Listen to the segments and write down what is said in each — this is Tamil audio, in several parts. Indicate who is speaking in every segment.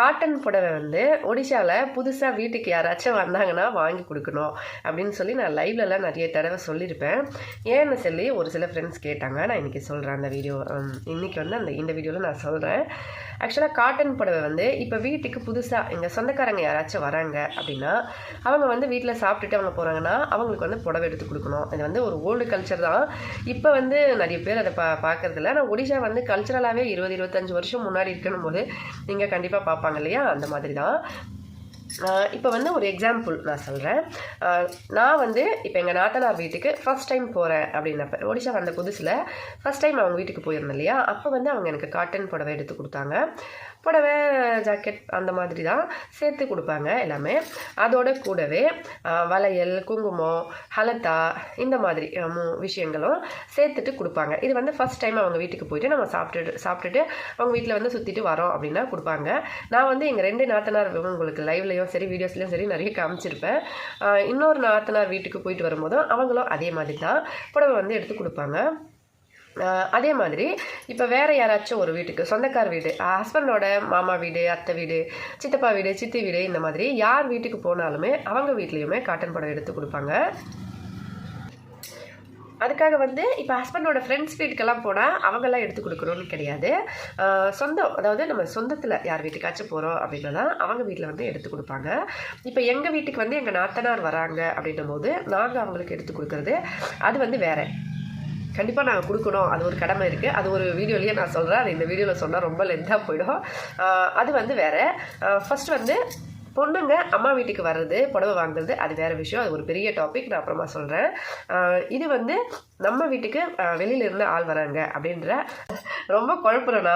Speaker 1: காட்டன் புடவை வந்து ஒடிஷாவில் புதுசாக வீட்டுக்கு யாராச்சும் வந்தாங்கன்னா வாங்கி கொடுக்கணும் அப்படின்னு சொல்லி நான் லைவ்லலாம் நிறைய தடவை சொல்லியிருப்பேன். ஏன்னு சொல்லி ஒரு சில ஃப்ரெண்ட்ஸ் கேட்டாங்க. நான் இன்றைக்கி சொல்கிறேன் அந்த வீடியோ இன்றைக்கி வந்து அந்த இந்த வீடியோவில் நான் சொல்கிறேன் ஆக்சுவலாக காட்டன் புடவை வந்து இப்போ வீட்டுக்கு புதுசாக எங்கள் சொந்தக்காரங்க யாராச்சும் வராங்க அப்படின்னா அவங்க வந்து வீட்டில் சாப்பிட்டுட்டு அவங்க போகிறாங்கன்னா அவங்களுக்கு வந்து புடவை எடுத்து கொடுக்கணும். இது வந்து ஒரு ஓல்டு கல்ச்சர் தான். இப்போ வந்து நிறைய பேர் அதை பா பார்க்கறதில்ல. ஆனால் ஒடிஷா வந்து கல்ச்சரலாகவே இருபது இருபத்தஞ்சி வருஷம் முன்னாடி இருக்கணும் போது நீங்கள் கண்டிப்பாக பார்ப்பாங்க இல்லையா? அந்த மாதிரி தான் இப்போ வந்து ஒரு எக்ஸாம்பிள் நான் சொல்கிறேன் நான் வந்து இப்போ எங்கள் நாத்தனார் வீட்டுக்கு ஃபஸ்ட் டைம் போகிறேன் அப்படின்னப்ப ஒடிஷா வந்த புதுசில் ஃபஸ்ட் டைம் அவங்க வீட்டுக்கு போயிருந்தேன் இல்லையா? அப்போ வந்து அவங்க எனக்கு காட்டன் புடவை எடுத்து கொடுத்தாங்க. புடவை ஜாக்கெட் அந்த மாதிரி தான் சேர்த்து கொடுப்பாங்க எல்லாமே. அதோட கூடவே வளையல் குங்குமம் ஹலத்தா இந்த மாதிரி மூ விஷயங்களும் சேர்த்துட்டு கொடுப்பாங்க. இது வந்து ஃபஸ்ட் டைம் அவங்க வீட்டுக்கு போயிட்டு நம்ம சாப்பிட்டுட்டு சாப்பிட்டுட்டு அவங்க வீட்டில் வந்து சுற்றிட்டு வரோம் அப்படின்னா கொடுப்பாங்க. நான் வந்து எங்கள் ரெண்டு நாத்தனார் உங்களுக்கு லைவ்லையும் சரி வீடியோஸ்லையும் சரி நிறைய காமிச்சிருப்பேன். இன்னொரு நாத்தனார் வீட்டுக்கு போயிட்டு வரும்போதும் அவங்களும் அதே மாதிரி தான் புடவை வந்து எடுத்து கொடுப்பாங்க. அதே மாதிரி இப்போ வேறு யாராச்சும் ஒரு வீட்டுக்கு சொந்தக்கார் வீடு ஹஸ்பண்டோட மாமா வீடு அத்தை வீடு சித்தப்பா வீடு சித்தி வீடு இந்த மாதிரி யார் வீட்டுக்கு போனாலுமே அவங்க வீட்லேயுமே காட்டன் படம் எடுத்து கொடுப்பாங்க. அதுக்காக வந்து இப்போ ஹஸ்பண்டோட ஃப்ரெண்ட்ஸ் வீட்டுக்கெல்லாம் போனால் அவங்கெல்லாம் எடுத்து கொடுக்கணும்னு கிடையாது. சொந்தம் அதாவது நம்ம சொந்தத்தில் யார் வீட்டுக்காச்சும் போகிறோம் அப்படின்னா தான் அவங்க வீட்டில் வந்து எடுத்து கொடுப்பாங்க. இப்போ எங்கள் வீட்டுக்கு வந்து எங்கள் நாத்தனார் வராங்க அப்படின்னும் போது நாங்கள் அவங்களுக்கு எடுத்து கொடுக்குறது அது வந்து வேறு. கண்டிப்பாக நாங்கள் கொடுக்கணும். அது ஒரு கடமை இருக்குது அது ஒரு வீடியோலேயே நான் சொல்கிறேன் அது இந்த வீடியோவில் சொன்னால் ரொம்ப லென்த்தாக போயிடும். அது வந்து வேறு. ஃபஸ்ட் வந்து பொண்ணுங்க அம்மா வீட்டுக்கு வர்றது புடவை வாங்குறது அது வேறு விஷயம். அது ஒரு பெரிய டாபிக் நான் அப்புறமா சொல்கிறேன் இது வந்து நம்ம வீட்டுக்கு ஆஹ் வெளியில இருந்து ஆள் வராங்க அப்படின்ற ரொம்ப குழப்பறேண்ணா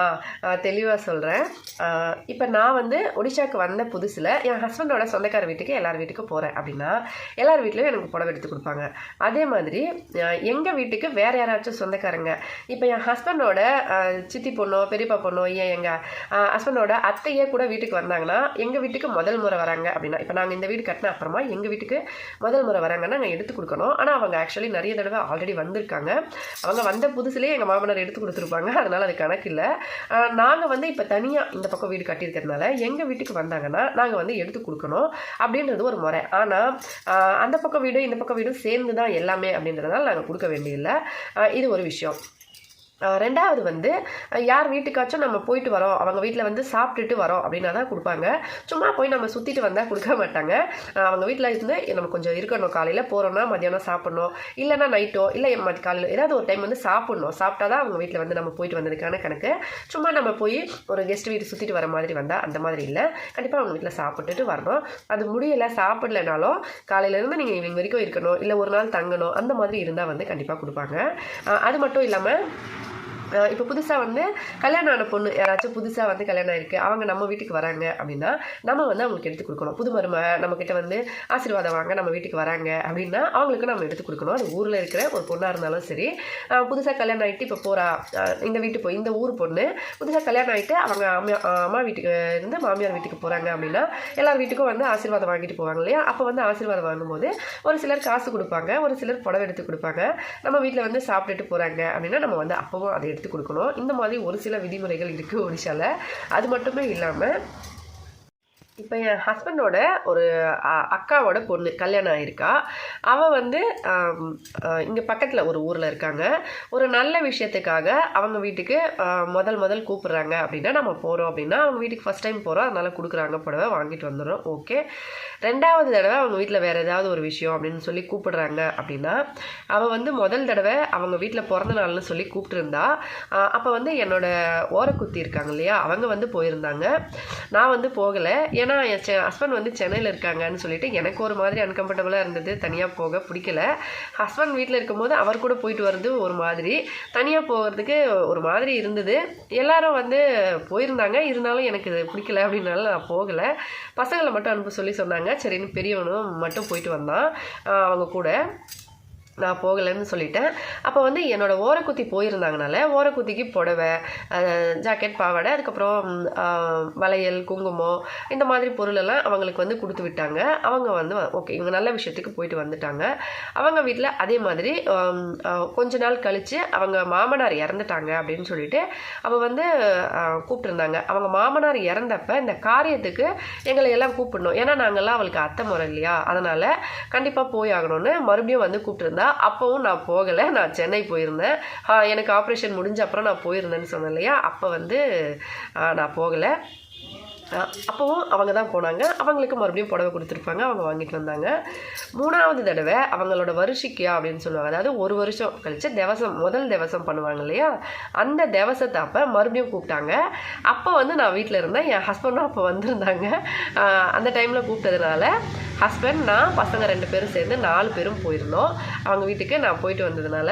Speaker 1: தெளிவாக சொல்கிறேன் இப்போ நான் வந்து ஒடிஷாக்கு வந்த புதுசில் என் ஹஸ்பண்டோட சொந்தக்கார வீட்டுக்கு எல்லார் வீட்டுக்கும் போகிறேன் அப்படின்னா எல்லார் வீட்லேயும் எனக்கு புடவை எடுத்து கொடுப்பாங்க. அதே மாதிரி எங்கள் வீட்டுக்கு வேறு யாராச்சும் சொந்தக்காரங்க இப்போ என் ஹஸ்பண்டோட சித்தி பொண்ணோ பெரியப்பா பொண்ணோ ஏன் எங்கள் ஹஸ்பண்டோட அத்தையே கூட வீட்டுக்கு வந்தாங்கன்னா எங்கள் வீட்டுக்கு முதல் முறை வராங்க அப்படின்னா இப்போ நாங்கள் இந்த வீடு கட்டின அப்புறமா எங்கள் வீட்டுக்கு முதல் முறை வராங்கன்னா நாங்கள் எடுத்து கொடுக்கணும். ஆனால் அவங்க ஆக்சுவலி நிறைய தடவை ஆல்ரெடி வந்திருக்காங்க. அவங்க வந்த புதுசுலேயே எங்கள் மாமனார் எடுத்து கொடுத்துருப்பாங்க. அதனால் அது கணக்கு இல்லை. நாங்கள் வந்து இப்போ தனியாக இந்த பக்கம் வீடு கட்டியிருக்கிறதுனால எங்கள் வீட்டுக்கு வந்தாங்கன்னா நாங்கள் வந்து எடுத்து கொடுக்கணும் அப்படின்றது ஒரு முறை. ஆனால் அந்த பக்கம் வீடு இந்த பக்கம் வீடும் சேர்ந்து தான் எல்லாமே அப்படின்றதுனால நாங்கள் கொடுக்க வேண்டியதில்லை. இது ஒரு விஷயம். ரெண்டாவது வந்து யார் வீட்டுக்காச்சும் நம்ம போயிட்டு வரோம் அவங்க வீட்டில் வந்து சாப்பிட்டுட்டு வரோம் அப்படின்னா தான் கொடுப்பாங்க. சும்மா போய் நம்ம சுற்றிட்டு வந்தால் கொடுக்க மாட்டாங்க. அவங்க வீட்டில் இருந்து நம்ம கொஞ்சம் இருக்கணும். காலையில் போகிறோன்னா மதியானம் சாப்பிட்ணும். இல்லைன்னா நைட்டோ இல்லை மதி காலையில் ஏதாவது ஒரு டைம் வந்து சாப்பிட்ணும். சாப்பிட்டா தான் அவங்க வீட்டில் வந்து நம்ம போயிட்டு வந்ததுக்கான கணக்கு. சும்மா நம்ம போய் ஒரு கெஸ்ட் வீடு சுற்றிட்டு வர மாதிரி வந்தால் அந்த மாதிரி இல்லை. கண்டிப்பாக அவங்க வீட்டில் சாப்பிட்டுட்டு வரணும். அது முடியலை சாப்பிடலைனாலும் காலையிலேருந்து நீங்கள் இவங்க வரைக்கும் இருக்கணும். இல்லை ஒரு நாள் தங்கணும். அந்த மாதிரி இருந்தால் வந்து கண்டிப்பாக கொடுப்பாங்க. அது மட்டும் இல்லாமல் இப்போ புதுசாக வந்து கல்யாணம் ஆன பொண்ணு யாராச்சும் புதுசாக வந்து கல்யாணம் ஆயிருக்கு அவங்க நம்ம வீட்டுக்கு வராங்க அப்படின்னா நம்ம வந்து அவங்களுக்கு எடுத்து கொடுக்கணும். புது மரும நம்மக்கிட்ட வந்து ஆசீர்வாதம் வாங்க நம்ம வீட்டுக்கு வராங்க அப்படின்னா அவங்களுக்கு நம்ம எடுத்து கொடுக்கணும். அது ஊரில் இருக்கிற ஒரு பொண்ணாக இருந்தாலும் சரி புதுசாக கல்யாணம் ஆகிட்டு இப்போ போகிறா இந்த வீட்டு போய் இந்த ஊர் பொண்ணு புதுசாக கல்யாணம் ஆகிட்டு அவங்க அம்மா அம்மா வீட்டுக்கு இருந்து மாமியார் வீட்டுக்கு போகிறாங்க அப்படின்னா எல்லார் வீட்டுக்கும் வந்து ஆசீர்வாதம் வாங்கிட்டு போவாங்க இல்லையா? அப்போ வந்து ஆசீர்வாதம் வாங்கும்போது ஒரு சிலர் காசு கொடுப்பாங்க ஒரு சிலர் புடவை எடுத்து கொடுப்பாங்க. நம்ம வீட்டில் வந்து சாப்பிட்டுட்டு போகிறாங்க அப்படின்னா நம்ம வந்து அப்பவும் அதை எடுத்து கொடுக்கணும். இந்த மாதிரி ஒரு சில விதிமுறைகள் இருக்குது ஒடிஷாவில் அது மட்டுமே இல்லாமல் இப்போ என் ஹஸ்பண்டோட ஒரு அ- அக்காவோட பொண்ணு கல்யாணம் ஆயிருக்கா. அவள் வந்து இங்கே பக்கத்தில் ஒரு ஊரில் இருக்காங்க. ஒரு நல்ல விஷயத்துக்காக அவங்க வீட்டுக்கு முதல் முதல் கூப்பிட்றாங்க அப்படின்னா நம்ம போகிறோம் அப்படின்னா அவங்க வீட்டுக்கு ஃபஸ்ட் டைம் போகிறோம் அதனால் கொடுக்குறாங்க புடவை வாங்கிட்டு வந்துடும் ஓகே ரெண்டாவது தடவை அவங்க வீட்டில் வேறு ஏதாவது ஒரு விஷயம் அப்படின்னு சொல்லி கூப்பிடுறாங்க அப்படின்னா அவள் வந்து முதல் தடவை அவங்க வீட்டில் பிறந்த நாள்னு சொல்லி கூப்பிட்டுருந்தா அப்போ வந்து என்னோட ஓரக்குத்தி இருக்காங்க இல்லையா? அவங்க வந்து போயிருந்தாங்க. நான் வந்து போகலை. ஏன்னா என் ஹஸ்பண்ட் வந்து சென்னையில் இருக்காங்கன்னு சொல்லிட்டு எனக்கு ஒரு மாதிரி அன்கம்ஃபர்டபுளாக இருந்தது. தனியாக போக பிடிக்கல. ஹஸ்பண்ட் வீட்டில் இருக்கும்போது அவர் கூட போயிட்டு வர்றது ஒரு மாதிரி. தனியாக போகிறதுக்கு ஒரு மாதிரி இருந்தது. எல்லாரும் வந்து போயிருந்தாங்க. இருந்தாலும் எனக்கு இது பிடிக்கல அப்படின்னால நான் போகலை. பசங்களை மட்டும் அனுப்ப சொல்லி சொன்னாங்க. சரின்னு பெரியவனும் மட்டும் போயிட்டு வந்தான். அவங்க கூட. நான் போகலைன்னு சொல்லிட்டேன். அப்போ வந்து என்னோடய ஓரக்குத்தி போயிருந்தாங்கனால ஓரக்குத்திக்கு புடவை ஜாக்கெட் பாவாடை அதுக்கப்புறம் வளையல் குங்குமம் இந்த மாதிரி பொருளெல்லாம் அவங்களுக்கு வந்து கொடுத்து விட்டாங்க. அவங்க வந்து ஓகே இவங்க நல்ல விஷயத்துக்கு போயிட்டு வந்துட்டாங்க. அவங்க வீட்டில் அதே மாதிரி கொஞ்ச நாள் கழித்து அவங்க மாமனார் இறந்துட்டாங்க அப்படின்னு சொல்லிட்டு அவள் வந்து கூப்பிட்டுருந்தாங்க. அவங்க மாமனார் இறந்தப்ப இந்த காரியத்துக்கு எங்களை எல்லாம் கூப்பிடணும். ஏன்னா நாங்கள்லாம் அவளுக்கு அத்தை முறை இல்லையா? அதனால் கண்டிப்பாக போய் ஆகணும்னு மறுபடியும் வந்து கூப்பிட்டுருந்தா. அப்போவும் நான் போகலை. நான் சென்னை போயிருந்தேன். எனக்கு ஆப்ரேஷன் முடிஞ்ச அப்புறம் நான் போயிருந்தேன்னு சொன்னேன் இல்லையா? அப்போ வந்து நான் போகலை. அப்போவும் அவங்க தான் போனாங்க. அவங்களுக்கு மறுபடியும் புடவை கொடுத்துருப்பாங்க. அவங்க வாங்கிட்டு வந்தாங்க. மூணாவது தடவை அவங்களோட வருஷிக்கியா அப்படின்னு சொல்லுவாங்க. அதாவது ஒரு வருஷம் கழித்து தேவசம் முதல் தேவசம் பண்ணுவாங்க இல்லையா? அந்த தேவசத்தை அப்போ மறுபடியும் கூப்பிட்டாங்க. அப்போ வந்து நான் வீட்டில் இருந்தேன். என் ஹஸ்பண்டும் அப்போ வந்திருந்தாங்க. அந்த டைமில் கூப்பிட்டதுனால ஹஸ்பண்ட் நான் பசங்க ரெண்டு பேரும் சேர்ந்து நாலு பேரும் போயிருந்தோம். அவங்க வீட்டுக்கு நான் போயிட்டு வந்ததுனால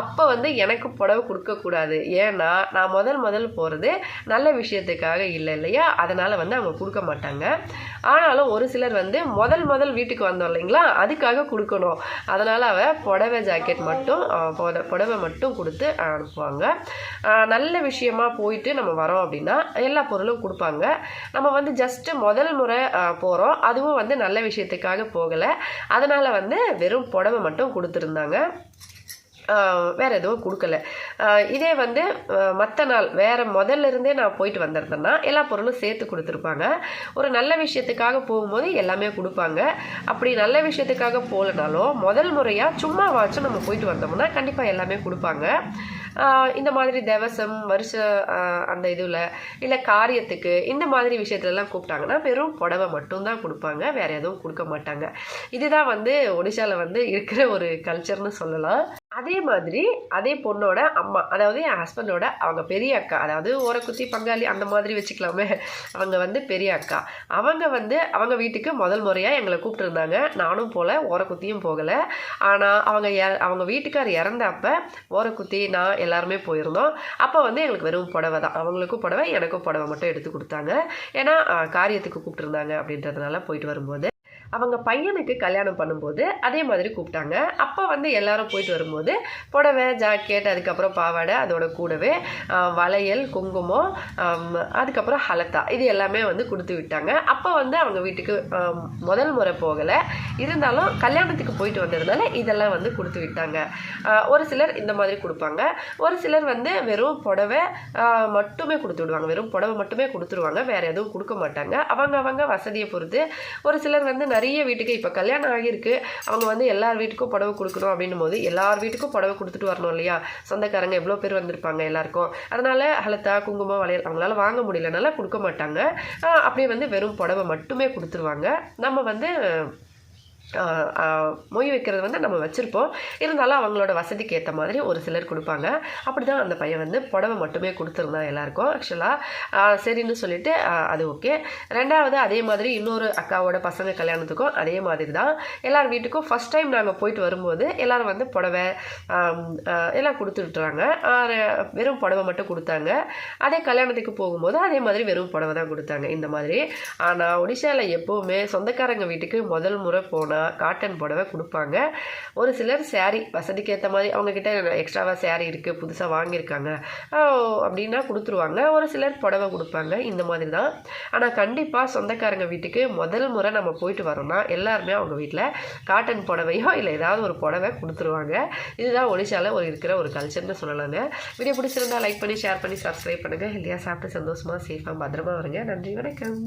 Speaker 1: அப்போ வந்து எனக்கு புடவை கொடுக்கக்கூடாது ஏன்னா நான் முதல் முதல் போகிறது நல்ல விஷயத்துக்காக இல்லை இல்லையா? அதனால் வந்து அவங்க கொடுக்க மாட்டாங்க. ஆனாலும் ஒரு சிலர் வந்து முதல் முதல் வீட்டுக்கு வந்தோம் இல்லைங்களா? அதுக்காக கொடுக்கணும். அதனால் அவ புடவை ஜாக்கெட் மட்டும் புடவை மட்டும் கொடுத்து அனுப்புவாங்க. நல்ல விஷயமா போயிட்டு நம்ம வரோம் அப்படின்னா எல்லா பொருளும் கொடுப்பாங்க. நம்ம வந்து ஜஸ்ட்டு முதல் முறை போகிறோம் அதுவும் வந்து நல்ல விஷயம் விஷயத்துக்காக போகலை. அதனால் வந்து வெறும் புடவை மட்டும் கொடுத்துருந்தாங்க. வேறு எதுவும் கொடுக்கல. இதே வந்து மற்ற நாள் வேறு முதல்ல இருந்தே நான் போயிட்டு வந்திருந்தேன்னா எல்லா பொருளும் சேர்த்து கொடுத்துருப்பாங்க. ஒரு நல்ல விஷயத்துக்காக போகும்போது எல்லாமே கொடுப்பாங்க. அப்படி நல்ல விஷயத்துக்காக போகலனாலும் முதல் முறையாக சும்மா வாச்சும் நம்ம போயிட்டு வந்தோம்னா கண்டிப்பாக எல்லாமே கொடுப்பாங்க. இந்த மாதிரி தேவசம் வருஷ அந்த இதில் இல்லை காரியத்துக்கு இந்த மாதிரி விஷயத்துலலாம் கூப்பிட்டாங்கன்னா வெறும் புடவை மட்டும்தான் கொடுப்பாங்க வேற எதுவும் கொடுக்க மாட்டாங்க. இதுதான் வந்து ஒடிசாவில் வந்து இருக்கிற ஒரு கல்ச்சர்னு சொல்லலாம். அதே மாதிரி அதே பொண்ணோட அம்மா அதாவது என் ஹஸ்பண்டோட அவங்க பெரிய அக்கா அதாவது ஓரக்குத்தி பங்காளி அந்த மாதிரி வச்சுக்கலாமே. அவங்க வந்து பெரிய அக்கா. அவங்க வந்து அவங்க வீட்டுக்கு முதல் முறையாக எங்களை கூப்பிட்டுருந்தாங்க. நானும் போகல ஓரக்குத்தியும் போகலை. ஆனால் அவங்க அவங்க வீட்டுக்கார் இறந்தப்ப ஓரக்குத்தி நான் எல்லாருமே போயிருந்தோம். அப்போ வந்து எங்களுக்கு வெறும் புடவை தான். அவங்களுக்கும் புடவை எனக்கும் புடவை மட்டும் எடுத்து கொடுத்தாங்க. ஏன்னா காரியத்துக்கு கூப்பிட்டுருந்தாங்க அப்படின்றதுனால போயிட்டு வரும்போது. அவங்க பையனுக்கு கல்யாணம் பண்ணும்போது அதே மாதிரி கூப்பிட்டாங்க. அப்போ வந்து எல்லாரும் போயிட்டு வரும்போது புடவை ஜாக்கெட் அதுக்கப்புறம் பாவாடை அதோட கூடவே வளையல் குங்குமம் அதுக்கப்புறம் ஹலத்தா இது எல்லாமே வந்து கொடுத்து விட்டாங்க. அப்போ வந்து அவங்க வீட்டுக்கு முதல் முறை போகலை. இருந்தாலும் கல்யாணத்துக்கு போயிட்டு வந்ததுனால இதெல்லாம் வந்து கொடுத்து விட்டாங்க. ஒரு சிலர் இந்த மாதிரி கொடுப்பாங்க. ஒரு சிலர் வந்து வெறும் புடவை மட்டுமே கொடுத்து விடுவாங்க. வெறும் புடவை மட்டுமே கொடுத்துருவாங்க. வேறு எதுவும் கொடுக்க மாட்டாங்க. அவங்க அவங்க வசதியை பொறுத்து ஒரு சிலர் வந்து நிறைய வீட்டுக்கு இப்போ கல்யாணம் ஆகியிருக்கு. அவங்க வந்து எல்லார் வீட்டுக்கும் புடவை கொடுக்கணும் அப்படின்னும் போது எல்லார் வீட்டுக்கும் புடவை கொடுத்துட்டு வரணும் இல்லையா? சொந்தக்காரங்க எவ்வளோ பேர் வந்திருப்பாங்க எல்லாருக்கும். அதனால ஹலத்தா குங்குமம் வளையல் அவங்களால வாங்க முடியலனால கொடுக்க மாட்டாங்க. அப்படியே வந்து வெறும் புடவை மட்டுமே கொடுத்துருவாங்க. நம்ம வந்து மொய் வைக்கிறது வந்து நம்ம வச்சுருப்போம். இருந்தாலும் அவங்களோட வசதிக்கு ஏற்ற மாதிரி ஒரு சிலர் கொடுப்பாங்க. அப்படி தான் அந்த பையன் வந்து புடவை மட்டுமே கொடுத்துருந்தான் எல்லாருக்கும் ஆக்சுவலாக சரின்னு சொல்லிட்டு அது ஓகே. ரெண்டாவது அதே மாதிரி இன்னொரு அக்காவோட பசங்க கல்யாணத்துக்கும் அதே மாதிரி தான் எல்லார் வீட்டுக்கும் ஃபஸ்ட் டைம் நாங்கள் போயிட்டு வரும்போது எல்லோரும் வந்து புடவை எல்லாம் கொடுத்துட்றாங்க வெறும் புடவை மட்டும் கொடுத்தாங்க. அதே கல்யாணத்துக்கு போகும்போது அதே மாதிரி வெறும் புடவை தான் கொடுத்தாங்க. இந்த மாதிரி ஆனால் ஒடிஷாவில் எப்போவுமே சொந்தக்காரங்க வீட்டுக்கு முதல் முறை போனால் காட்டன் புடவை கொடுப்பாங்க. ஒரு சிலர் சேரீ வசதிக்கு ஏற்ற மாதிரி அவங்கக்கிட்ட எக்ஸ்ட்ராவாக சேரீ இருக்குது புதுசாக வாங்கியிருக்காங்க. அப்படின்னா கொடுத்துருவாங்க. ஒரு சிலர் புடவை கொடுப்பாங்க. இந்த மாதிரி தான். ஆனால் கண்டிப்பாக சொந்தக்காரங்க வீட்டுக்கு முதல் முறை நம்ம போயிட்டு வரோம்னா எல்லாருமே அவங்க வீட்டில் காட்டன் புடவையோ இல்லை ஏதாவது ஒரு புடவை கொடுத்துருவாங்க. இதுதான் ஒடிஷாவில் ஒரு இருக்கிற ஒரு கல்ச்சர்னு சொல்லலாங்க. வீடியோ பிடிச்சிருந்தா லைக் பண்ணி ஷேர் பண்ணி சப்ஸ்கிரைப் பண்ணுங்கள் ஹெல்த்தியாக சாப்பிட்டு சந்தோஷமாக சேஃபாக பத்திரமா வருங்க. நன்றி வணக்கம்.